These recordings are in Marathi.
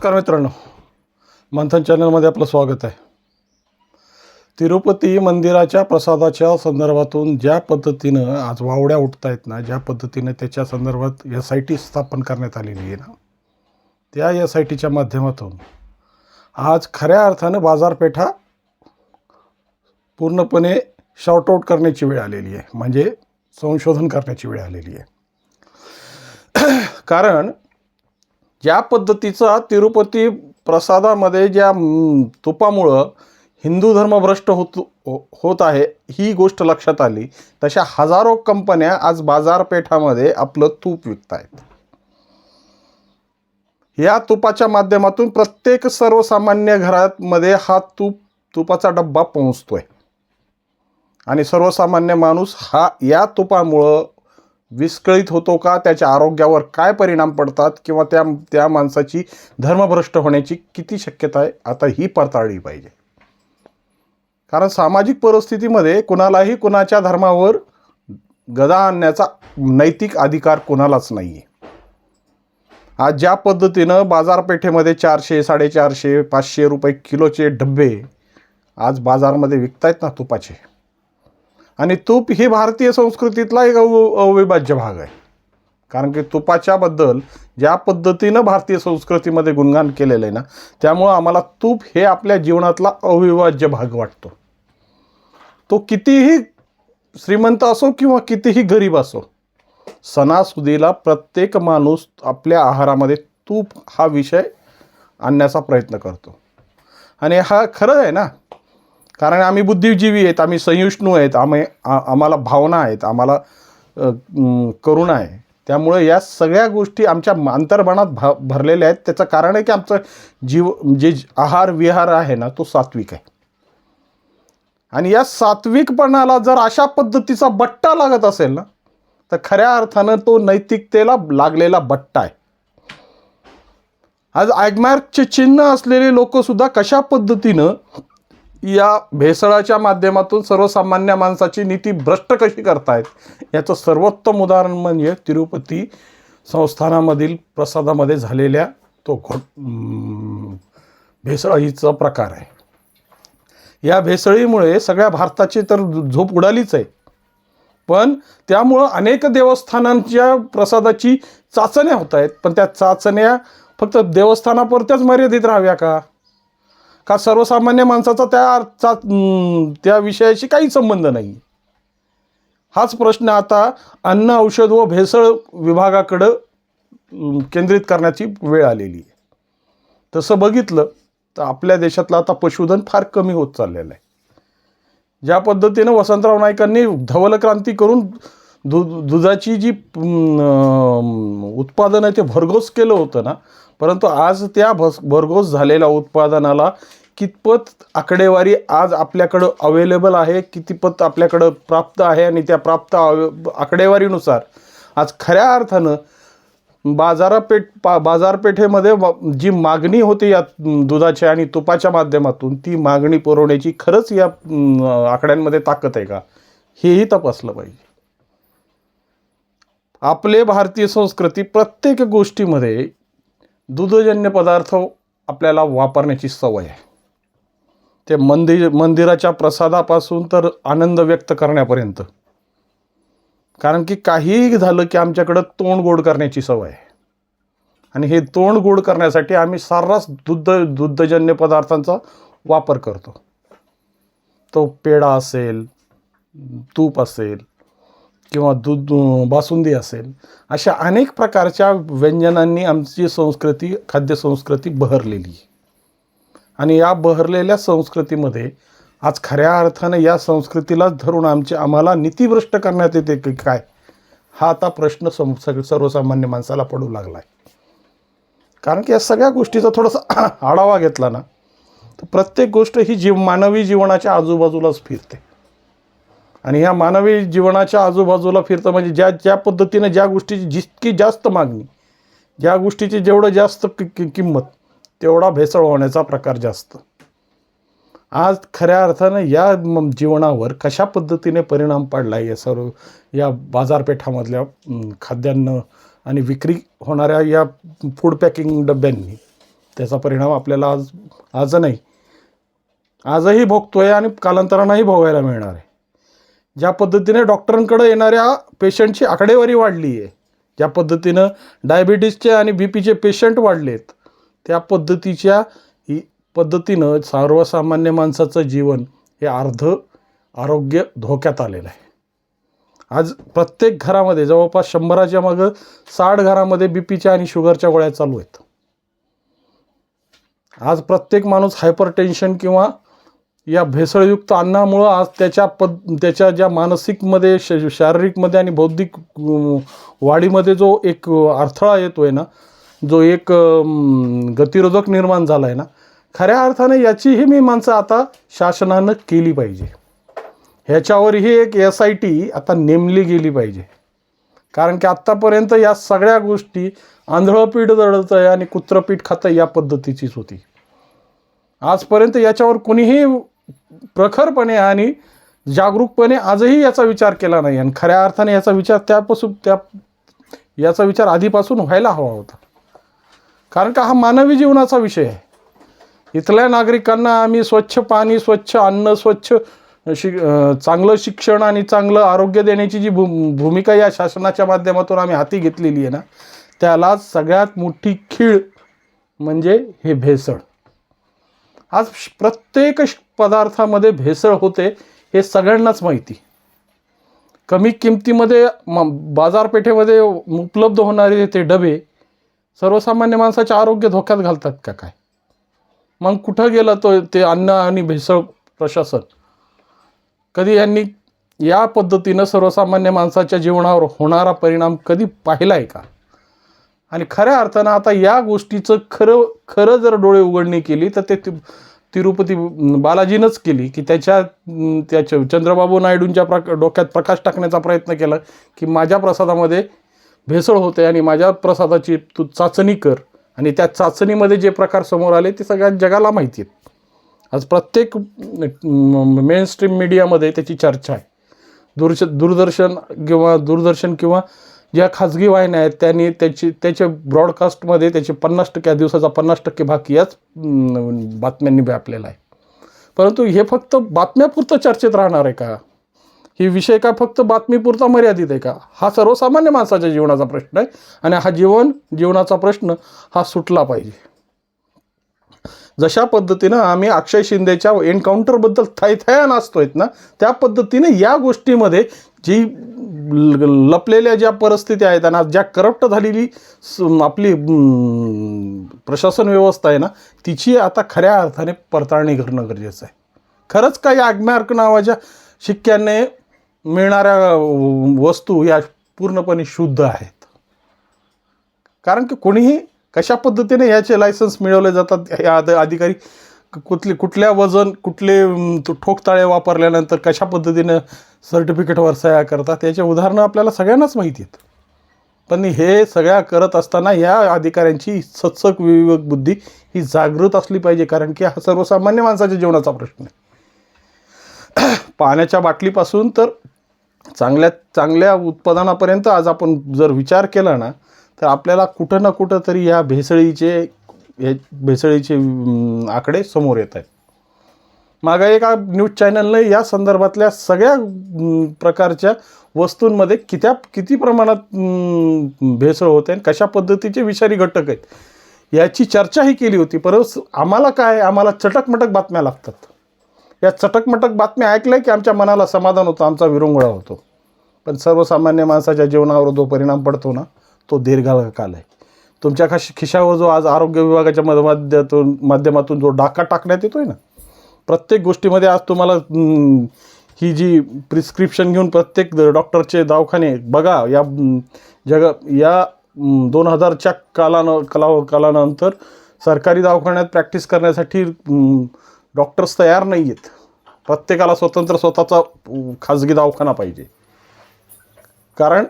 नमस्कार मित्रांनो. मंथन चॅनलमध्ये आपलं स्वागत आहे. तिरुपती मंदिराच्या प्रसादाच्या संदर्भातून ज्या पद्धतीनं आज वावड्या उठत आहेत ना ज्या पद्धतीनं त्याच्या संदर्भात एस आय टी स्थापन करण्यात आलेली आहे ना त्या एस आय टीच्या माध्यमातून आज खऱ्या अर्थानं बाजारपेठा पूर्णपणे शॉर्टआउट करण्याची वेळ आलेली आहे. म्हणजे संशोधन करण्याची वेळ आलेली आहे. कारण ज्या पद्धतीचा तिरुपती प्रसादामध्ये ज्या तुपामुळं हिंदू धर्म भ्रष्ट होत हो, होत आहे ही गोष्ट लक्षात आली तशा हजारो कंपन्या आज बाजारपेठामध्ये आपलं तूप विकत आहेत या तुपाच्या माध्यमातून प्रत्येक सर्वसामान्य घरामध्ये हा तूप तुपाचा डब्बा पोहोचतोय. आणि सर्वसामान्य माणूस हा या तुपामुळं विस्कळीत होतो का? त्याच्या आरोग्यावर काय परिणाम पडतात? किंवा त्या त्या माणसाची धर्मभ्रष्ट होण्याची किती शक्यता आहे? आता ही पडताळली पाहिजे. कारण सामाजिक परिस्थितीमध्ये कुणालाही कुणाच्या धर्मावर गदा आणण्याचा नैतिक अधिकार कुणालाच नाही आहे आज ज्या पद्धतीनं बाजारपेठेमध्ये चारशे साडेचारशे पाचशे रुपये किलोचे डब्बे आज बाजारमध्ये विकतायत ना तुपाचे? आणि तूप ही भारतीय संस्कृतीतला एक अव अविभाज्य भाग आहे. कारण की तुपाच्याबद्दल ज्या पद्धतीनं भारतीय संस्कृतीमध्ये गुणगान केलेलं आहे ना त्यामुळं आम्हाला तूप हे आपल्या जीवनातला अविभाज्य भाग वाटतो. तो कितीही श्रीमंत असो किंवा कितीही गरीब असो सणासुदीला प्रत्येक माणूस आपल्या आहारामध्ये तूप हा विषय आणण्याचा प्रयत्न करतो. आणि हा खरं आहे ना कारण आम्ही बुद्धिजीवी आहेत आम्ही सहिष्णू आहेत आम्ही आम्हाला भावना आहेत आम्हाला करुणा आहे. त्यामुळे या सगळ्या गोष्टी आमच्या अंतर्मनात भा भरलेल्या आहेत. त्याचं कारण आहे की आमचं जीव जे आहार विहार आहे ना तो सात्विक आहे. आणि या सात्विकपणाला जर अशा पद्धतीचा बट्टा लागत असेल ना तर खऱ्या अर्थानं तो नैतिकतेला लागलेला बट्टा आहे. आज ॲगमॅर्कचे चिन्ह असलेले लोकसुद्धा कशा पद्धतीनं या भेसळाच्या माध्यमातून सर्वसामान्य माणसाची नीती भ्रष्ट कशी करतायत? याचं सर्वोत्तम उदाहरण म्हणजे तिरुपती संस्थानामधील प्रसादामध्ये झालेल्या तो घोट भेसळीचा प्रकार आहे. या भेसळीमुळे सगळ्या भारताची तर झोप उडालीच आहे. पण त्यामुळं अनेक देवस्थानांच्या प्रसादाची चाचण्या होत आहेत. पण त्या चाचण्या फक्त देवस्थानापुरत्याच मर्यादित राहाव्या का? का सर्वसामान्य माणसाचा त्या अर्थात त्या विषयाशी काही संबंध नाही. हाच प्रश्न आता अन्न औषध व भेसळ विभागाकडं केंद्रित करण्याची वेळ आलेली आहे. तसं बघितलं तर आपल्या देशातलं आता पशुधन फार कमी होत चाललेलं आहे. ज्या पद्धतीनं वसंतराव नाईकांनी धवल क्रांती करून दु दुधाची जी उत्पादन आहे ते भरघोस केलं होतं ना. परंतु आज त्या भस भरघोस झालेल्या उत्पादनाला कितपत आकडेवारी आज आपल्याकडं अवेलेबल आहे कितीपत आपल्याकडं प्राप्त आहे आणि त्या प्राप्त अवे- आकडेवारीनुसार आज खऱ्या अर्थानं बाजारापेठ पा बाजारपेठेमध्ये जी मागणी होती या दुधाच्या आणि तुपाच्या माध्यमातून ती मागणी पुरवण्याची खरंच या आकड्यांमध्ये ताकद आहे का? हेही तपासलं पाहिजे. आपले भारतीय संस्कृती प्रत्येक गोष्टीमध्ये दुधजन्य पदार्थ आपल्याला वापरण्याची सवय आहे. ते मंदिर मंदिराच्या प्रसादापासून तर आनंद व्यक्त करण्यापर्यंत. कारण की काहीही झालं की आमच्याकडं तोंड गोड करण्याची सवय आहे. आणि हे तोंड गोड करण्यासाठी आम्ही सर्रास दुग्ध दुग्धजन्य पदार्थांचा वापर करतो. तो पेढा असेल तूप असेल किंवा दूध बासुंदी असेल अशा अनेक प्रकारच्या व्यंजनांनी आमची संस्कृती खाद्यसंस्कृती बहरलेली आहे. आणि या बहरलेल्या संस्कृतीमध्ये आज खऱ्या अर्थानं या संस्कृतीलाच धरून आमचे आम्हाला नीतिभ्रष्ट करण्यात येते की काय हा आता प्रश्न सम सग सर्वसामान्य माणसाला पडू लागला आहे कारण की या सगळ्या गोष्टीचा थोडासा आढावा घेतला ना तर प्रत्येक गोष्ट ही जीव मानवी जीवनाच्या आजूबाजूलाच फिरते. आणि ह्या मानवी जीवनाच्या आजूबाजूला फिरतं म्हणजे ज्या ज्या पद्धतीनं ज्या गोष्टीची जितकी जास्त मागणी ज्या गोष्टीची जेवढं जास्त कि किंमत तेवढा भेसळ होण्याचा प्रकार जास्त. आज खऱ्या अर्थानं या जीवनावर कशा पद्धतीने परिणाम पडला आहे या सर्व या बाजारपेठामधल्या खाद्यान्न आणि विक्री होणाऱ्या या फूड पॅकिंग डब्यांनी त्याचा परिणाम आपल्याला आज आज नाही. आजही भोगतोय आणि कालांतरानंही भोगायला मिळणार आहे. ज्या पद्धतीने डॉक्टरांकडे येणाऱ्या पेशंटची आकडेवारी वाढली आहे ज्या पद्धतीनं डायबिटीसचे आणि बी पीचे पेशंट वाढलेत त्या पद्धतीच्या ही पद्धतीनं सर्वसामान्य माणसाचं जीवन हे अर्ध आरोग्य धोक्यात आलेलं आहे. आज प्रत्येक घरामध्ये जवळपास शंभराच्या मागं साठ घरामध्ये बी पीच्या आणि शुगरच्या गोळ्या चालू आहेत. आज प्रत्येक माणूस हायपर टेन्शन किंवा या भेसळयुक्त अन्नामुळं आज त्याच्या पद त्याच्या ज्या मानसिकमध्ये श शारीरिकमध्ये आणि बौद्धिक वाढीमध्ये जो एक अडथळा येतो आहे ना जो एक गतिरोधक निर्माण झाला आहे ना खऱ्या अर्थाने याचीही मी माणसं आता शासनानं केली पाहिजे. ह्याच्यावरही एक एस आय टी आता नेमली गेली पाहिजे. कारण की आत्तापर्यंत या सगळ्या गोष्टी आंधळं पीठ दळतं आहे आणि कुत्रपीठ खातं या पद्धतीचीच होती. आजपर्यंत याच्यावर कुणीही प्रखरपणे आणि जागरूकपणे आजही याचा विचार केला नाही. आणि खऱ्या अर्थाने याचा विचार त्यापासून त्या याचा विचार आधीपासून व्हायला हवा होता. कारण का हा मानवी जीवनाचा विषय आहे. इथल्या नागरिकांना आम्ही स्वच्छ पाणी स्वच्छ अन्न स्वच्छ शि चांगलं शिक्षण आणि चांगलं आरोग्य देण्याची जी भू भूमिका या शासनाच्या माध्यमातून आम्ही हाती घेतलेली आहे ना त्याला सगळ्यात मोठी खीळ म्हणजे हे भेसळ. आज श- प्रत्येक श- पदार्थामध्ये भेसळ होते हे सगळ्यांनाच माहिती. कमी किमतीमध्ये म बाजारपेठेमध्ये उपलब्ध होणारे ते डबे सर्वसामान्य माणसाचे आरोग्य धोक्यात घालतात का काय? मग कुठं गेलं तो ते अन्न आणि भेसळ प्रशासन? कधी यांनी या पद्धतीनं सर्वसामान्य माणसाच्या जीवनावर होणारा परिणाम कधी पाहिला आहे का? आणि खऱ्या अर्थानं आता या गोष्टीचं खरं खरं जर डोळे उघडणी केली तर ते ति- तिरुपती बालाजीनंच केली की त्याच्या त्याच्या चंद्रबाबू नायडूंच्या प्रक डोक्यात प्रकाश टाकण्याचा प्रयत्न केला की माझ्या प्रसादामध्ये भेसळ होते आणि माझ्या प्रसादाची तू चाचणी कर. आणि त्या चाचणीमध्ये जे प्रकार समोर आले ते सगळ्या जगाला माहिती आहेत. आज प्रत्येक मेन स्ट्रीम मीडियामध्ये त्याची चर्चा आहे. दूरश दूरदर्शन किंवा दूरदर्शन किंवा ज्या खाजगी वाहिन्या आहेत त्यांनी त्याची त्याच्या ब्रॉडकास्टमध्ये त्याचे पन्नास टक्के दिवसाचा पन्नास टक्के भाग याच बातम्यांनी व्यापलेला आहे. परंतु हे फक्त बातम्यापुरतं चर्चेत राहणार आहे का? ही विषय का फक्त बातमीपुरता मर्यादित आहे का? हा सर्वसामान्य माणसाच्या जीवनाचा प्रश्न आहे आणि हा जीवन जीवनाचा प्रश्न हा सुटला पाहिजे. जशा पद्धतीनं आम्ही अक्षय शिंदेच्या एन्काउंटरबद्दल थैथया नाचतोयत ना त्या पद्धतीने या गोष्टीमध्ये जी लपलेल्या ज्या परिस्थिती आहेत आणि ज्या करप्ट झालेली स- आपली प्रशासन व्यवस्था आहे ना तिची आता खऱ्या अर्थाने पडताळणी करणं गरजेचं आहे. खरंच काही आग्मार्क नावाच्या शिक्क्याने मिळणाऱ्या वस्तू या पूर्णपणे शुद्ध आहेत. कारण की कोणीही कशा पद्धतीने याचे लायसन्स मिळवले जातात हे आद अधिकारी कुठले कुठल्या वजन कुठले ठोकताळे वापरल्यानंतर कशा पद्धतीनं सर्टिफिकेटवर सह्या करतात याचे उदाहरणं आपल्याला सगळ्यांनाच माहिती आहेत. पण हे सगळ्या करत असताना या अधिकाऱ्यांची सत्सक विवेक बुद्धी ही जागृत असली पाहिजे कारण की हा सर्वसामान्य माणसाच्या जीवनाचा प्रश्न आहे. पाण्याच्या बाटलीपासून तर चांगल्या चांगल्या उत्पादनापर्यंत आज आपण जर विचार केला ना तर आपल्याला कुठं ना कुठं तरी या भेसळीचे हे भेसळीचे आकडे समोर येत आहेत. मागं एका न्यूज चॅनलने या संदर्भातल्या सगळ्या प्रकारच्या वस्तूंमध्ये कित्या किती प्रमाणात भेसळ होते आणि कशा पद्धतीचे विषारी घटक आहेत याची चर्चाही केली होती. परंतु आम्हाला काय आम्हाला चटकमटक बातम्या लागतात. या चटकमटक बातम्या ऐकल्या की आमच्या मनाला समाधान होतं आमचा विरंगुळा होतो. पण सर्वसामान्य माणसाच्या जीवनावर जो परिणाम पडतो ना तो दीर्घकाल आहे. तुमच्या खिश खिशावर जो आज आरोग्य विभागाच्या माध्यमातून माध्यमातून जो डाका टाकण्यात येतो आहे ना प्रत्येक गोष्टीमध्ये आज तुम्हाला ही जी प्रिस्क्रिप्शन घेऊन प्रत्येक डॉक्टरचे दवाखाने बघा या जग या दोन हजारच्या कालानं कला कालानंतर सरकारी दवाखान्यात प्रॅक्टिस करण्यासाठी डॉक्टर्स तयार नाही आहेत प्रत्येकाला स्वतंत्र स्वतःचा खाजगी दवाखाना पाहिजे. कारण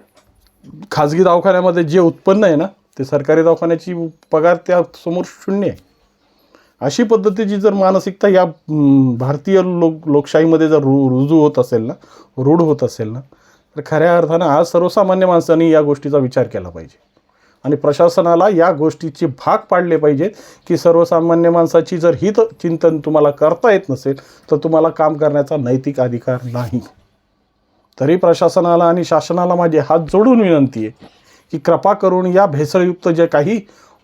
खाजगी दवाखान्यामध्ये जे उत्पन्न आहे ना ते सरकारी दवाखान्याची पगार त्या समोर शून्य आहे. अशी पद्धतीची जर मानसिकता या भारतीय लोक लोकशाहीमध्ये जर रु रुजू होत असेल ना रूढ होत असेल ना तर खऱ्या अर्थानं आज सर्वसामान्य माणसांनी या गोष्टीचा विचार केला पाहिजे. आणि प्रशासनाला या गोष्टीचे भाग पाडले पाहिजेत की सर्वसामान्य माणसाची जर हित चिंतन तुम्हाला करता येत नसेल तर तुम्हाला काम करण्याचा नैतिक अधिकार नाही. तरी प्रशासनाला आणि शासनाला माझे हात जोडून विनंती आहे की कृपा करून या भेसळयुक्त जे काही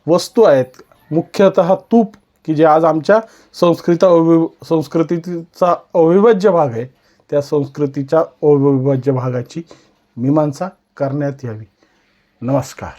वस्तू आहेत मुख्यतः तूप की जे आज आमच्या संस्कृत अवि संस्कृतीचा अविभाज्य भाग आहे त्या संस्कृतीच्या अविभाज्य भागाची मीमांसा करण्यात यावी. नमस्कार.